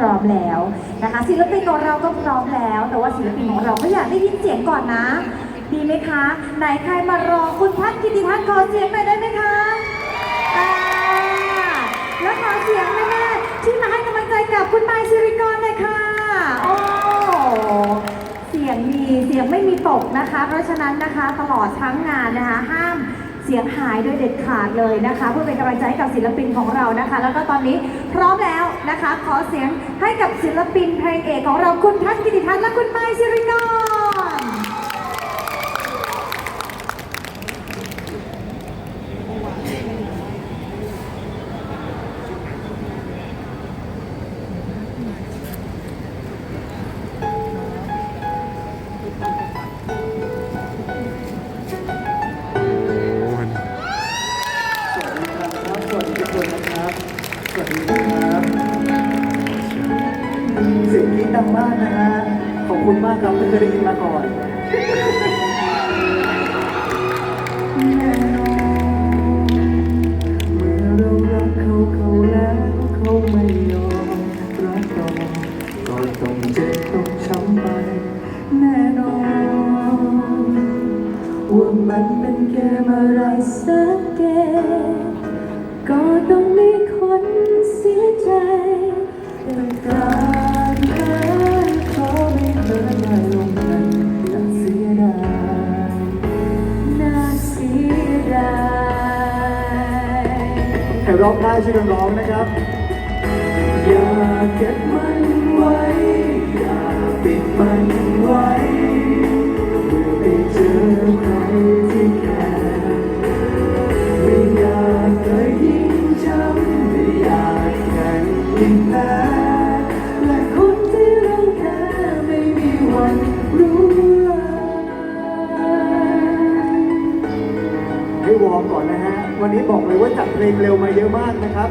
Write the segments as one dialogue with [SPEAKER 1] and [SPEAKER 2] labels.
[SPEAKER 1] พร้อมแล้วนะคะศิลปินของเราก็พร้อมแล้ว แต่ว่าศิลปินของเราก็อยากได้ยินเสียงก่อนนะ ดีไหมคะ ไหนใครมารอคุณพัฒน์กิติพัฒน์ขอเสียงหน่อยได้ไหมคะอ่าแล้วขอเสียงแม่ๆที่มาให้กำลังใจกับคุณไมค์สิริกรหน่อยค่ะโอ้เสียงมีเสียงไม่มีตกนะคะ เพราะฉะนั้นนะคะตลอดทั้งงานนะคะห้ามเสียงหายโดยเด็ดขาดเลยนะคะ เพื่อเป็นกำลังใจให้กับศิลปินของเรานะคะ แล้วก็ตอนนี้ พร้อมแล้วนะคะ ขอเสียงให้กับศิลปินเพลงเอกของเราคุณทัศน์กิติทัศน์และคุณไมค์สิริกร
[SPEAKER 2] ขอบคุณมาก ร้องได้ช่วยกันร้องนะครับ อย่าเก็บมันไว้ อย่าปิดมันไว้เมื่อไปเจอใคร วันนี้บอกเลยว่าจัดเพลงเร็วมาเยอะมากนะครับ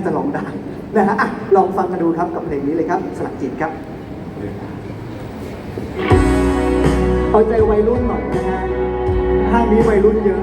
[SPEAKER 2] า
[SPEAKER 1] จะ
[SPEAKER 2] ร้องได้นะฮะลองฟังกันดูครับกับเพลงนี้เลยครับสลักจิตครับ เอาใจวัยรุ่นหน่อยนะฮะห้างนี้วัยรุ่นเยอะ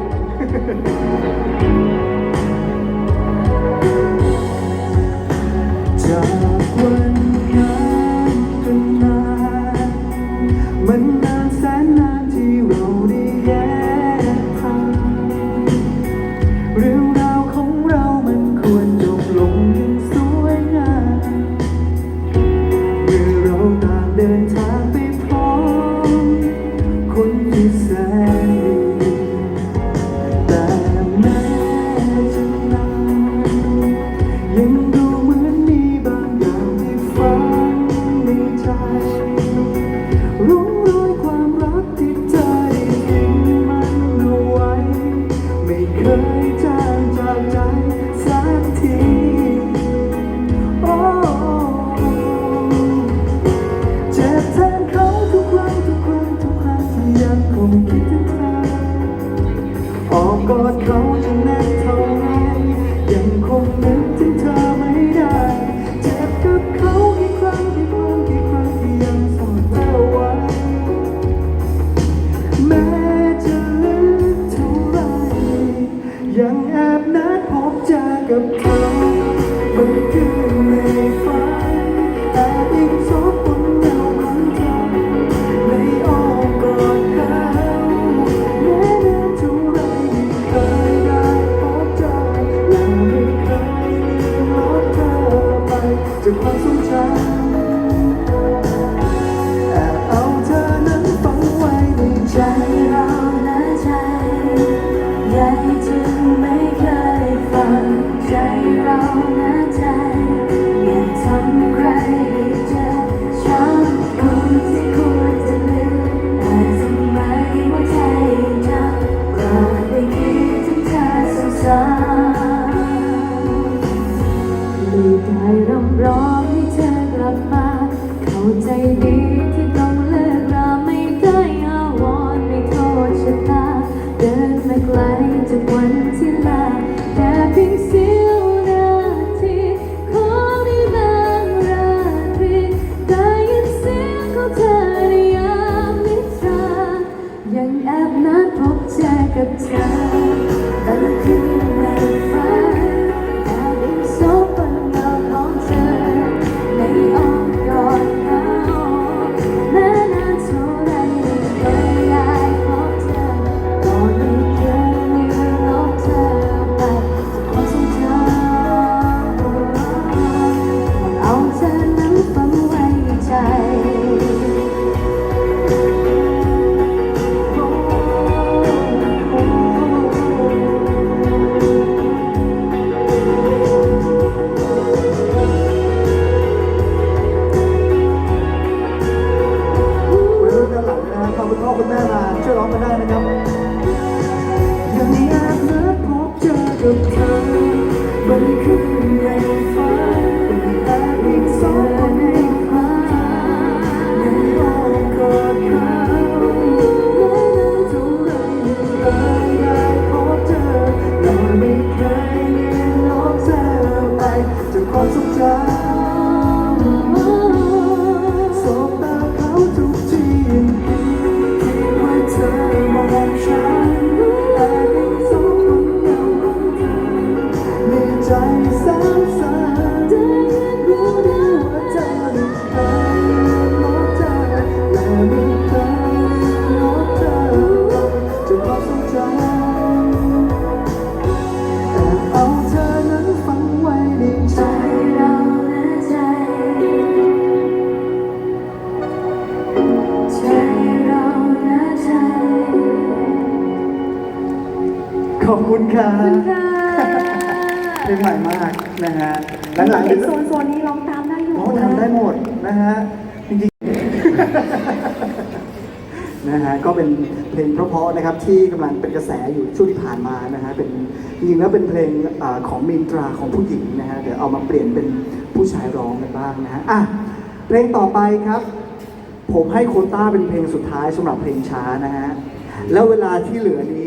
[SPEAKER 2] ครับขอบคุณค่ะเพลงใหม่มากนะ
[SPEAKER 3] ฮะหลังๆโซนโซนนี้ร้อง
[SPEAKER 2] ตามได้หมด
[SPEAKER 1] ร้องตาได้
[SPEAKER 2] หมดนะฮะจริงๆนะฮะก็เป็นเพลงเพราะๆนะครับที่กำลังเป็นกระแสอยู่ช่วงที่ผ่านมานะฮะเป็นจริงๆแล้วเป็นเพลงของมินตราของผู้หญิงนะฮะเดี๋ยวเอามาเปลี่ยนเป็นผู้ชายร้องกันบ้างนะฮะอะเพลงต่อไปครับ ผมให้โคต้าเป็นเพลงสุดท้ายสำหรับเพลงช้านะฮะแล้วเวลาที่เหลือนี้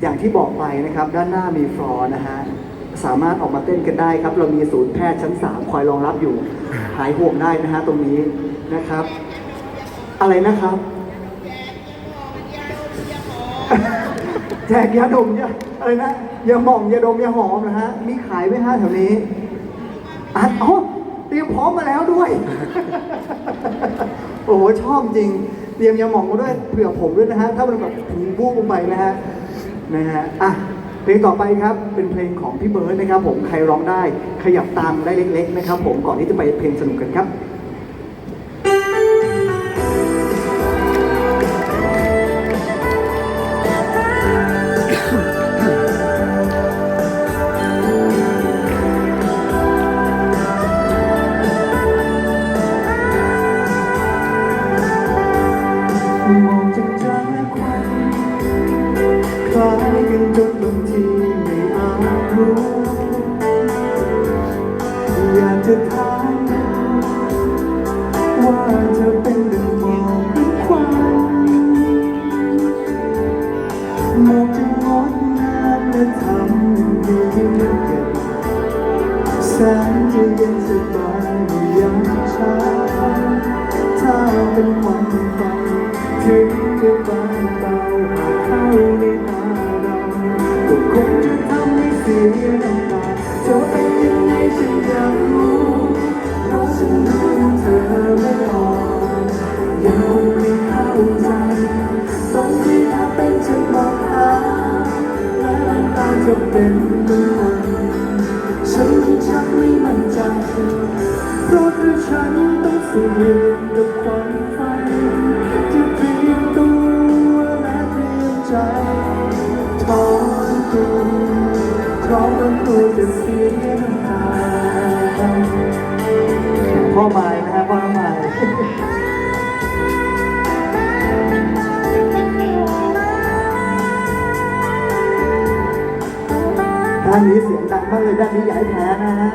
[SPEAKER 2] อย่างที่บอกไปนะครับ ด้านหน้ามีฟลอร์นะฮะสามารถออกมาเต้นกันได้ครับ เรามีศูนย์แพทย์ชั้น 3 คอยรองรับอยู่ หายห่วงได้นะฮะตรงนี้นะครับ อะไรนะครับ แจกยาดมยาอะไรนะยาหม่องยาดมยาหอมนะฮะมีขายไหมฮะแถวนี้อ๋อเตรียมพร้อมมาแล้วด้วย โอ้โหชอบจริง เตรียมยาหม่องมาด้วยเผื่อผมด้วยนะฮะถ้ามันแบบบูบไปนะฮะ นะฮะอะเพลงต่อไปครับเป็นเพลงของพี่เบิร์ดนะครับผมใครร้องได้ขยับตามได้เล็ก ๆ นะครับ ผมก่อนที่จะไปเพลงสนุกกันครับา ด้านนี้อย่าให้แพ้นะฮะ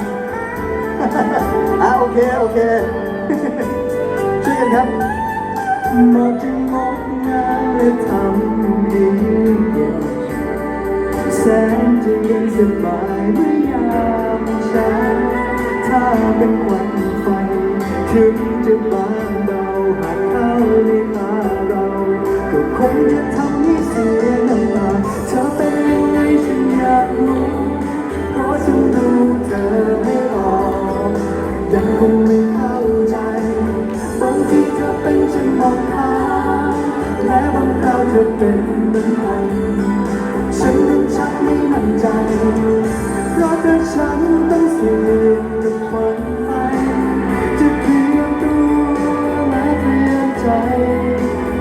[SPEAKER 2] อะโอเค โอเค ช่วยกันครับมองจะงดงามและทำให้ยิ่งใหญ่แสนจะเย็นสบายเมื่อยามเช้าถ้าเป็นควันไฟ ถึงจะบางเบาหากเข้าในตาเรา ก็คงจะท และบางคราวเธอเป็นเหมือนกันฉันยังชักไม่มั่นใจเพราะเธอฉันต้องเสี่ยงกับควันไฟจะเพียงตัวและเพียงใจ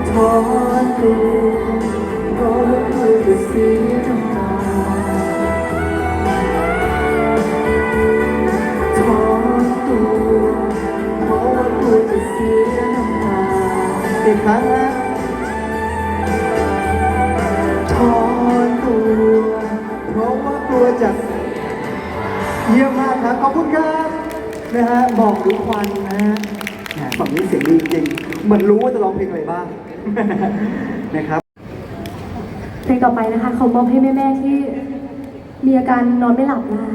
[SPEAKER 2] ถอนตัว เหมือนรู้ว่าจะร้องเพลงอะไรบ้าง นะครับ
[SPEAKER 4] เพลงต่อไปนะคะเขามอบให้แม่ๆที่มีอาการนอนไม่หลับได้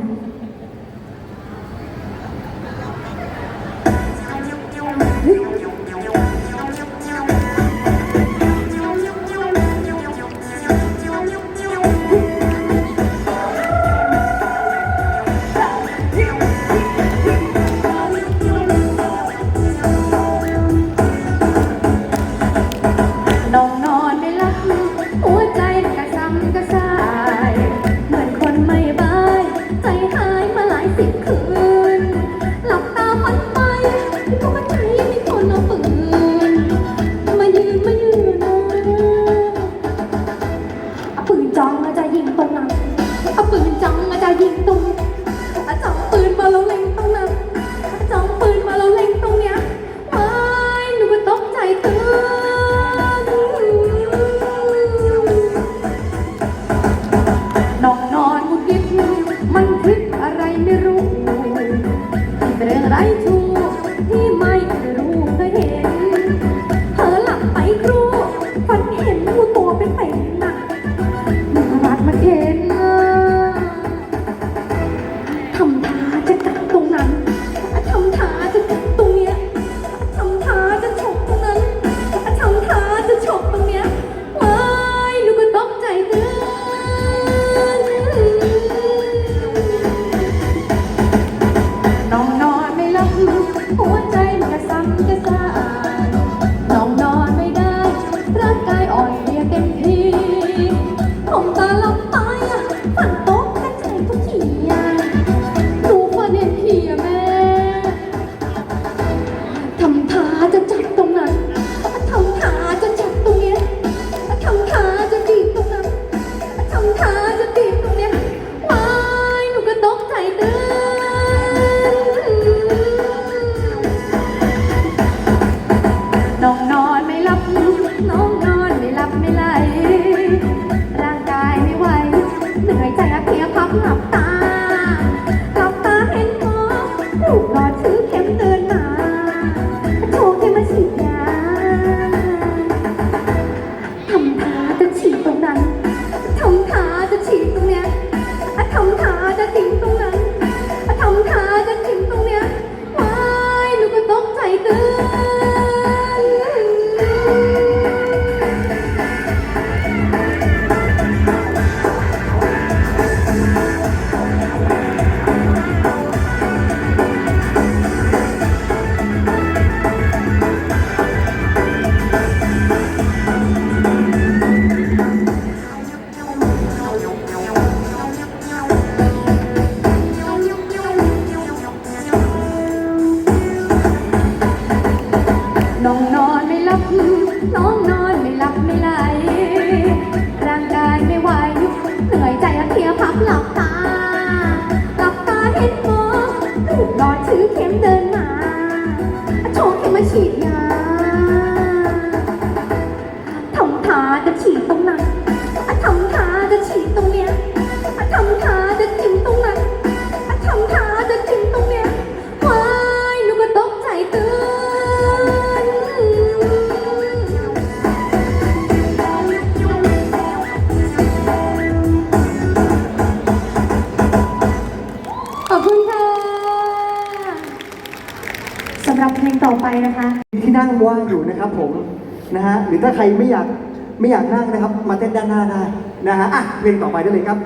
[SPEAKER 2] รือถ้าใครไม่อยากไม่อยากนั่งนะครับ มาเต้นด้านหน้าได้นะฮะอะเพลงต่อไปได้เลยครับ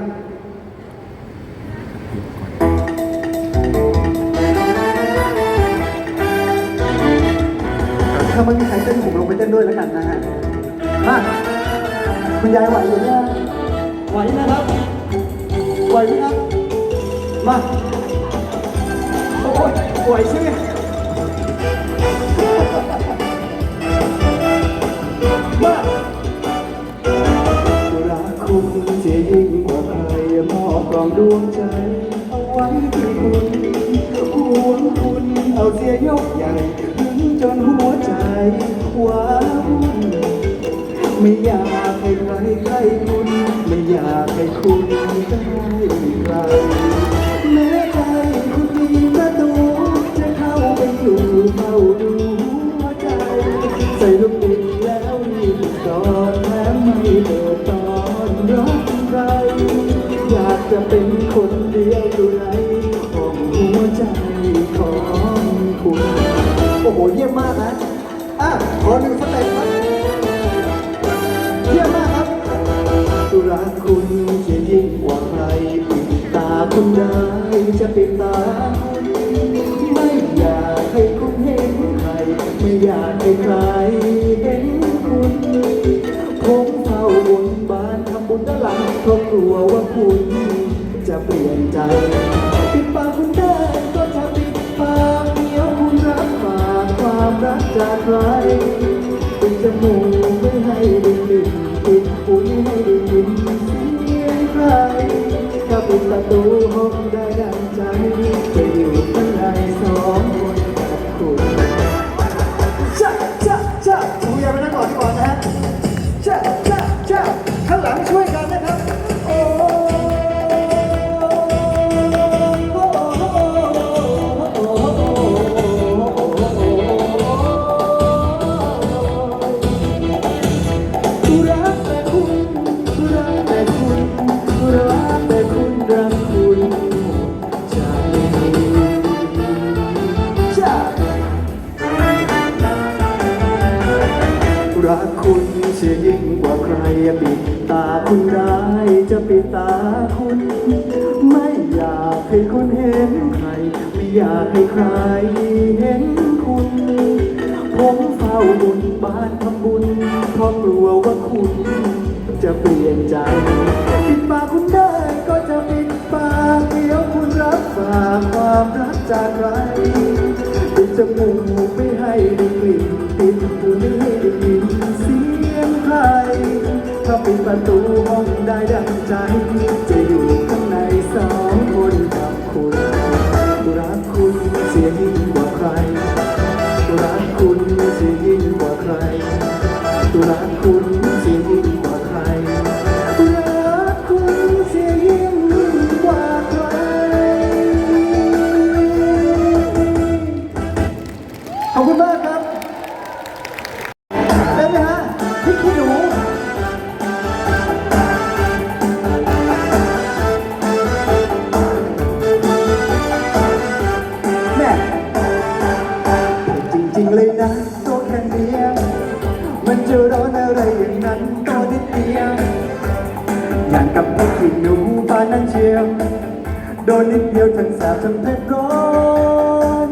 [SPEAKER 2] ถ้าไม่มีใครเต้นผมลงไปเต้นด้วยแล้วกันนะฮะมาคุณยายไหวอยู่เนี่ยไหวนะครับไหวไหมครับมาโอ้ยไหวใช่ไหม มารักคุณจะยิ่งกว่าใครมอบกล่องดวงใจ เอาไว้ที่คุณห่วงคุณเอาเสียยกใหญ่ถึงจนหัวใจว้าวุ่นไม่อยากให้ใครใกล้คุณ ไม่อยากให้คุณได้ใครแม้ จะเป็นคนเดียวอยู่ในของหัวใจของคุณ โอ้โห เยี่ยมมากนะอะขอหนึ่งสเต็ปครับ เยี่ยมมากครับตุรักคุณจะยิ่งกว่าใครปิดตาคุณได้จะปิดตา ไม่อยากให้คุณเห็นใคร ไม่อยากให้ใครเห็นานทำบุญด้านหลังก็กลัวว่าคุณจะเปลี่ยนใจปิดปากคุณได้ก็จะปิดปากเดียวคุณรับฝากความรักจากใคร สียยิ่งกว่าใครปิดตาคุณได้จะปิดตาคุณ ไม่อยากให้คนเห็นใคร ไม่อยากให้ใครเห็นคุณ ผมเฝ้าบุญบ้านทำบุญเพราะกลัวว่าคุณ จะเปลี่ยนใจ ปิดปากคุณได้ก็จะปิดปากเดี๋ยวคุณรับฝากความรักจากใครปิดจมูกไม่ให้ได้กลิ่นปิดหูไม่ให้ได้ยิน ปิดประตูห้องได้ดังใจ จะอยู่ข้างในสองคนกับคุณรักคุณเสียยิ่ง กับพี่ขี้หนูปานนั้นเชียว โดนนิดเดียวทั้งแสบทั้งเผ็ดร้อน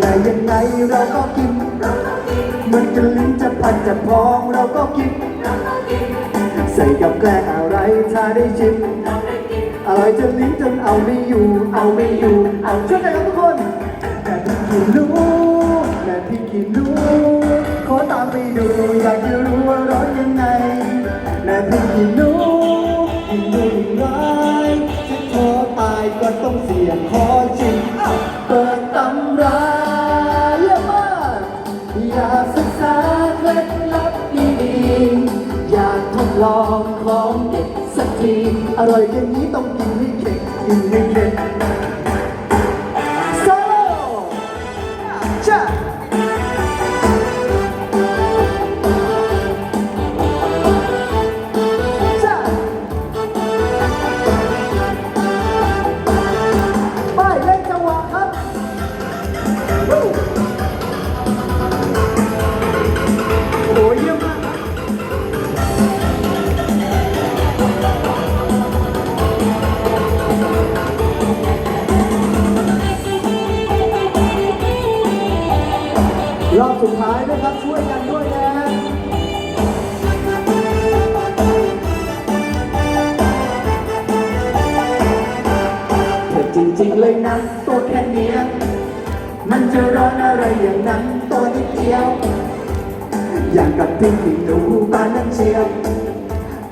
[SPEAKER 2] แต่ยังไงยังไงเราก็กิน มันจะลิ้นจะพันจะพองเราก็กิน ใส่กับแกล้งอะไรถ้าได้ชิมอร่อยจนลิ้นจนเอาไม่อยู่ เอาไม่อยู่ เอาช่วยกันครับทุกคนแม่พี่กินรู้แม่พี่กินรู้ขอตามไปดูอยากจะรู้ว่าร้อนยังไงแม่พี่กินรู้ายจะขอตายก็ต้องเสี่ยงขอจริงเปิดตำราเยอะมมากอยากศึกษาเคล็ดลับดีๆอยากทดลองของเด็ดสักทีอร่อยอย่างนี้ต้องกินให้เข็ดกินให้เข็ด ท้ายนะครับช่วยกันด้วยนะเธอจริงๆเลยนะตัวแค่เนี้ยมันจะร้อนอะไรอย่างนั้นตัวนิดเดียว อย่างกับพริกขี้หนูปานนั้นเชียว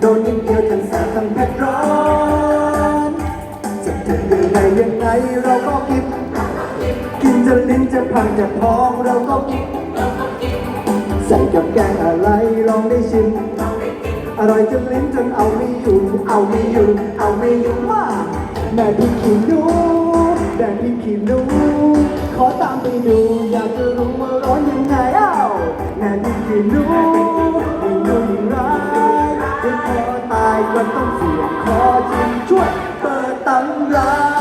[SPEAKER 2] โดนนิดเดียวทั้งแสบทั้งเผ็ดร้อนจะถึงยังไงยังไงเราก็กินกินจนลิ้นจะพังจะพองเราก็กิน ใส่กับแกงอะไรลองได้ชิม อร่อยจนลิ้นจนเอาไม่อยู่ เอาไม่อยู่ เอาไม่อยู่มาแม่พี่ขีนูแม่พี่ขีนูขอตามไปดูอยากจะรู้ว่าร้อนยังไงเอ้าแม่พี่ขีนูยิ่งดูยิ่งร้ายจะขอตายก็ต้องเสี่ยงขอชิมช่วยเปิดตำรา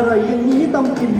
[SPEAKER 2] องของเด็กสักทีอร่อยอย่างนี้ต้องกินให้เข็ด